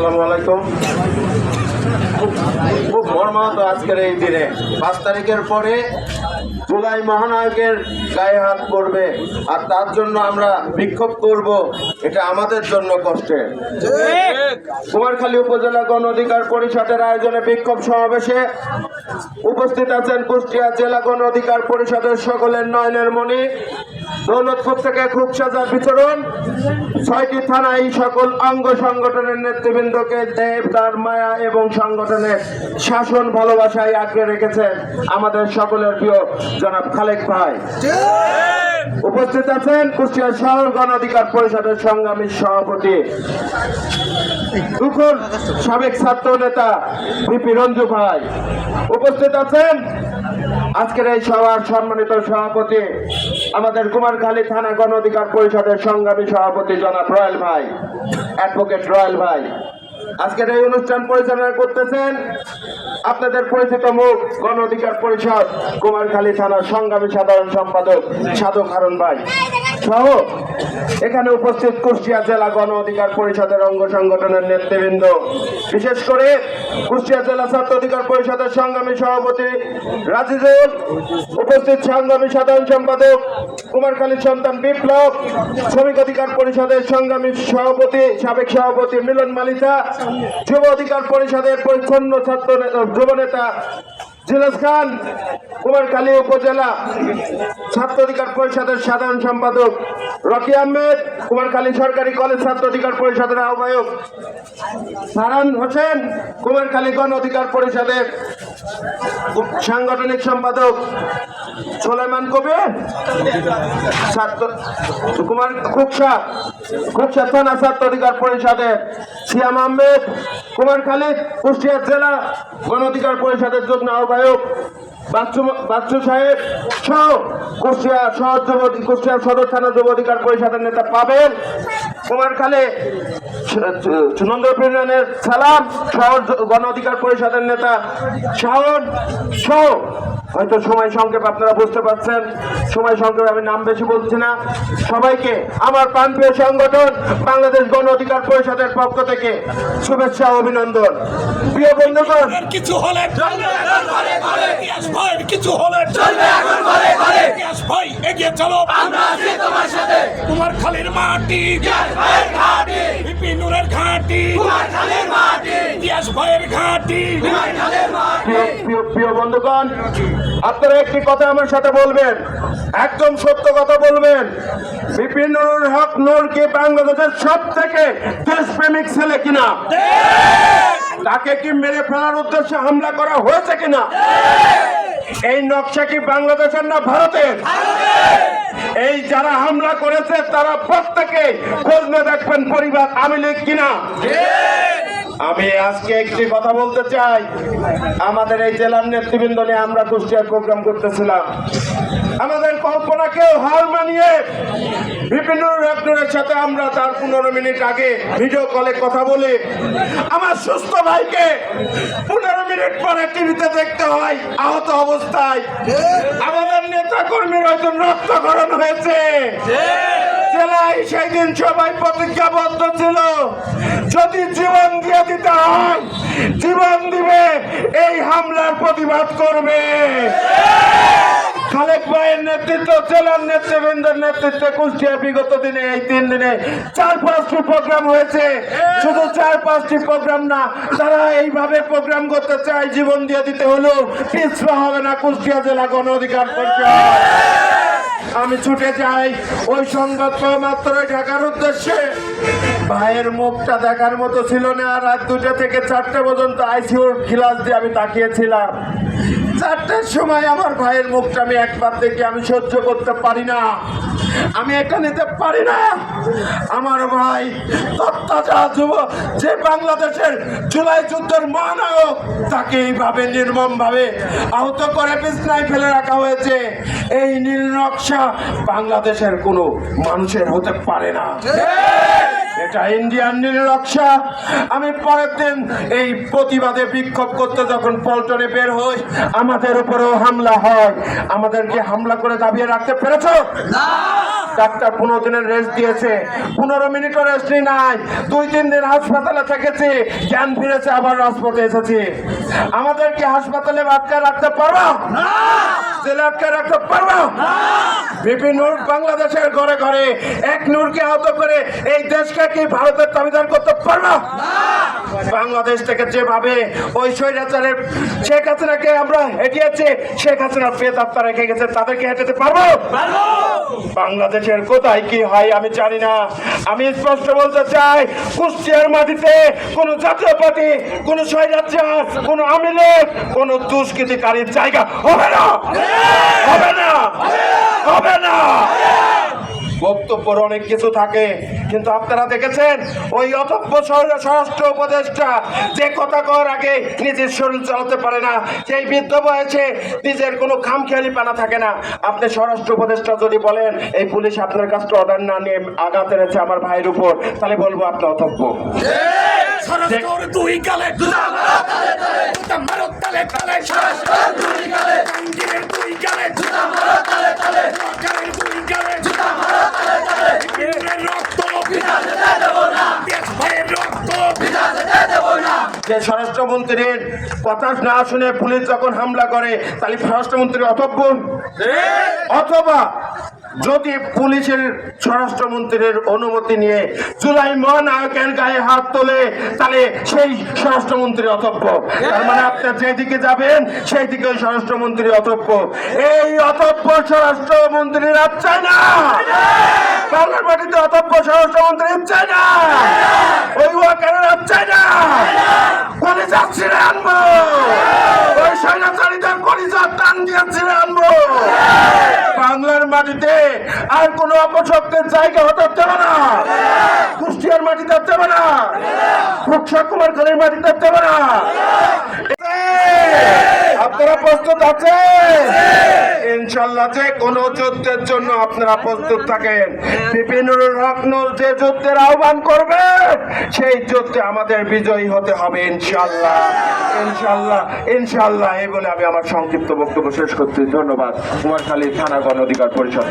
আসসালামু আলাইকুম। খুব মর্মাহত আজকের এই দিনে। পাঁচ তারিখের পরে জুলাই মহানায়কের গায়ে হাত পড়বে, আর তার জন্য আমরা বিক্ষোভ করব, এটা আমাদের জন্য কষ্টের কুমারখালী উপজেলা গণ অধিকার পরিষদের আয়োজনে বিক্ষোভ সমাবেশে উপস্থিত আছেন কুষ্টিয়া জেলা গণ অধিকার পরিষদের সকলের নয়নের মণি। দৌলতপুর থেকে খুব সাজা বিচরণ ছয়টি থানা এই সকল অঙ্গ সংগঠনের নেতৃবৃন্দকে দেব, তার মায়া এবং সংগঠনের শাসন ভালোবাসায় আঁকড়ে রেখেছেন আমাদের সকলের প্রিয় জনাব খালেক ভাই। উপস্থিত আছেন কুষ্টিয়া শহর গণ অধিকার পরিষদের সংগ্রামী সভাপতি সাবেক ছাত্র নেতা বিপি রঞ্জু ভাই। উপস্থিত আছেন আজকের এই সভার সম্মানিত সভাপতি আমাদের কুমারখালী থানা গণ অধিকার পরিষদের সংগ্রামী সভাপতি জনাব রয়্যাল ভাই, অ্যাডভোকেট রয়্যাল ভাই। আজকের এই অনুষ্ঠান পরিচালনা করতেছেন আপনাদের পরিচিত মুখ, গণ অধিকার পরিষদ, কুমারখালী থানার সংগ্রামী সাধারণ সম্পাদক সাধক হারুন ভাই। সহ এখানে উপস্থিত কুষ্টিয়া জেলা গণ অধিকার পরিষদের অঙ্গ সংগঠনের নেতৃবৃন্দ। বিশেষ করে কুষ্টিয়া জেলা ছাত্র অধিকার পরিষদের সংগ্রামী সভাপতি রাজিজুল, উপস্থিত সংগ্রামী সাধারণ সম্পাদক কুমারখালীর সন্তান বিপ্লব, শ্রমিক অধিকার পরিষদের সংগ্রামী সভাপতি, সাবেক সভাপতি মিলন মালিতা, যুব অধিকার পরিষদের পরিচ্ছন্ন ছাত্র যুব নেতা জিলাস খান কুমারখালী উপজেলা ছাত্র অধিকার পরিষদের সাধারণ সম্পাদক রকি আহমেদ, কুমারখালী সরকারি কলেজ ছাত্র অধিকার পরিষদের আহ্বায়ক সারান হোসেন, কুমারখালী গণ অধিকার পরিষদের সাংগঠনিক সম্পাদক সোলেমান কবির ছাত্র কুমার খুকসা খুকসা থানা ছাত্র অধিকার পরিষদের সিয়াম আহমেদ, কুমারখালী কুষ্টিয়া জেলা গণ অধিকার পরিষদের যুগ্ম আহ্বায়ক বাচ্চু সাহেব যুব অধিকার পরিষদের নেতা পাবেন। কুমারখালী নন্দপুর ইউনিয়নের সালাম শহর গণ অধিকার পরিষদের নেতা শাহন সহ হয়তো সময় সংক্ষেপ আপনারা বুঝতে পারছেন। সময় সংক্ষেপ আমি নাম বেশি বলছি না। সবাইকে আমার প্রাণপ্রিয় সংগঠন বাংলাদেশ গণ অধিকার পরিষদের পক্ষ থেকে শুভেচ্ছা অভিনন্দন। প্রিয় বন্ধুগণ আর কিছু হলে কিছু হলে চলবে এখন ঘরে ঘরে। ভাই এগিয়ে চলো। আমরা আছি তোমার সাথে। তোমার খালির মাটি ঘাটি। বিপিনুরের ঘাটি তোমার খালির মাটি। ইতিহাস ভাইয়ের ঘাটি। তোমার খালির মাটি। প্রিয় প্রিয় প্রিয় বন্ধুগণ আপনারা একটি কথা আমার সাথে বলবেন, একদম সত্য কথা বলবেন। বিপিন হক নূর কি বাংলাদেশের সব থেকে দেশপ্রেমিক ছেলে কিনা? তাকে কি মেরে ফেলার উদ্দেশ্যে হামলা করা হয়েছে কিনা? এই নকশা কি বাংলাদেশের না ভারতের? এই যারা হামলা করেছে, তারা প্রত্যেকে খোঁজ নিয়ে দেখবেন পরিবার আমি লীগ কিনা? আমি আজকে একটি কথা বলতে চাই। আমাদের এই জেলার নেতৃবৃন্দ নিয়ে আমরা কুষ্টিয়ার প্রোগ্রাম করতেছিলাম। আমাদের কল্পনাকেও হার মানিয়ে বিভিন্ন রত্নের সাথে আমরা তার পনেরো মিনিট আগে ভিডিও কলে কথা বলি। আমার সুস্থ ভাইকে পনেরো মিনিট পরে টিভিতে দেখতে হয়, আহত অবস্থায়। আমাদের নেতা কর্মীর হয়তো রক্তকরণ হয়েছে। জেলায় সেই দিন সবাই প্রতিজ্ঞাবদ্ধ ছিল। যদি জীবন দিয়ে দিতে হয়, জীবন দিবে, এই হামলার প্রতিবাদ করবে। খালেক ভাইয়ের নেতৃত্ব, জেলার নেতৃবৃন্দের নেতৃত্বে কুষ্টিয়া বিগত দিনে, এই তিন দিনে চার পাঁচটি প্রোগ্রাম হয়েছে। শুধু চার পাঁচটি প্রোগ্রাম না, তারা এইভাবে প্রোগ্রাম করতে চায়, জীবন দিয়ে দিতে হলেও পিছপা হবে না কুষ্টিয়া জেলা গণ অধিকার পরিষদ। আমি ছুটে যাই ওই সংবাদ মাত্র ঢাকার উদ্দেশ্যে। ভাইয়ের মুখটা দেখার মতো ছিল না রাত দুটা থেকে চারটে পর্যন্ত আইসিউর খিলাস দিয়ে আমি তাকিয়েছিলাম। চারটের সময় আমার ভাইয়ের মুখটা আমি একবার দেখে আমি সহ্য করতে পারি না। আমি এটা নিতে পারি না। আমার ভাই যুব, যে বাংলাদেশের জুলাই যুদ্ধের মহানায়ক, তাকে এইভাবে নির্মম ভাবে আহত করে বিছনায় ফেলে রাখা হয়েছে। এই নীল নকশা বাংলাদেশের কোনো মানুষের হতে পারে না। এটা ইন্ডিয়ান নকশা। আমি পরের দিন এই প্রতিবাদে বিক্ষোভ করতে যখন পল্টনে বের হই আমাদের উপরেও হামলা হয়। আমাদেরকে হামলা করে দাবিয়ে রাখতে পেরেছ? ডাক্তার পনেরো দিনের রেস্ট দিয়েছে। পনেরো মিনিটও রেস্ট নেই। দুই তিন দিন হাসপাতালে থেকেছি। জ্ঞান ফিরেছে আবার রাজপথে এসেছি। আমাদের কি হাসপাতালে আটকে রাখতে পারব? জেলে আটকে রাখতে পারব? বাংলাদেশের ঘরে ঘরে এক নূরকে আহত করে এই দেশকে কি ভারতের করতে পারব? বাংলাদেশ থেকে যেভাবে ওই স্বৈরাচারের শেখ হাসিনাকে আমরা শেখ হাসিনার রেখে গেছে, তাদেরকে পারব? বাংলাদেশের কোথায় কি হয় আমি জানি না। আমি স্পষ্ট বলতে চাই, কুষ্টিয়ার মাটিতে কোন জাতীয় পার্টি, কোন স্বৈরাচার, কোন আমিলের কোন দুষ্কৃতিকারীর জায়গা হবে না। হবে না হবে না বক্তব্যের অনেক কিছু থাকে কিন্তু আপনারা দেখেছেন ওই অতব্য স্বরাষ্ট্র উপদেষ্টা যে কথা কর আগে নিজের শরীর চালাতে পারে না সেই বৃদ্ধ বয়সে নিজের কোনো খামখেয়ালি পানা থাকে না আপনি স্বরাষ্ট্র উপদেষ্টা যদি বলেন এই পুলিশ আপনার কাছে অর্ডার না নিয়ে আঘাত এনেছে আমার ভাইয়ের উপর তাহলে বলব আপনি অতব্য তালে তালে সরস্বর দুই গালে টাঙ্গিরের দুই গালে জুতা মারো তালে তালে সরকারের দুই গালে জুতা মারো তালে তালে বিপিনের রক্ত ভিজাতে দেব না দেশ ভাইয়ের রক্ত ভিজাতে দেব না। যে স্বরাষ্ট্রমন্ত্রীর কথা না শুনে পুলিশ যখন হামলা করে তাহলে স্বরাষ্ট্রমন্ত্রী অতব্য অথবা যদি পুলিশের স্বরাষ্ট্রমন্ত্রীর অনুমতি নিয়ে জুলাই মহানায়কের গায়ে হাত তোলে, তাহলে সেই স্বরাষ্ট্রমন্ত্রী অতব্য তার মানে আপনার যেদিকে যাবেন সেই দিকে ওই স্বরাষ্ট্রমন্ত্রী অতব্য এই অতব্য স্বরাষ্ট্রমন্ত্রীর চায় না বাংলার মাটিতে অতব্য স্বরাষ্ট্রমন্ত্রী চায় না ওই ওয়াকারের চায় না কলিজা ছিঁড়ে আনব ওই সৈন্যচারীদের কলিজা টান দিয়ে ছিঁড়ে আনব মাটিতে আর কোনো অপশক্তের জায়গা হতে দেবে না। কুষ্টিয়ার মাটিতে দেবে না। কুমার খালের মাটিতে দেবে না। আপনারা প্রস্তুত আছেন? ইনশাল্লাহ যে কোন যুদ্ধের জন্য আপনারা প্রস্তুত থাকেন। বিপিনুর রত্ন যে যুদ্ধের আহ্বান করবে, সেই যুদ্ধে আমাদের বিজয়ী হতে হবে ইনশাল্লাহ ইনশাল্লাহ ইনশাল্লাহ এই বলে আমি আমার সংক্ষিপ্ত বক্তব্য শেষ করছি। ধন্যবাদ। কুমারখালী থানা গণ অধিকার পরিষদ।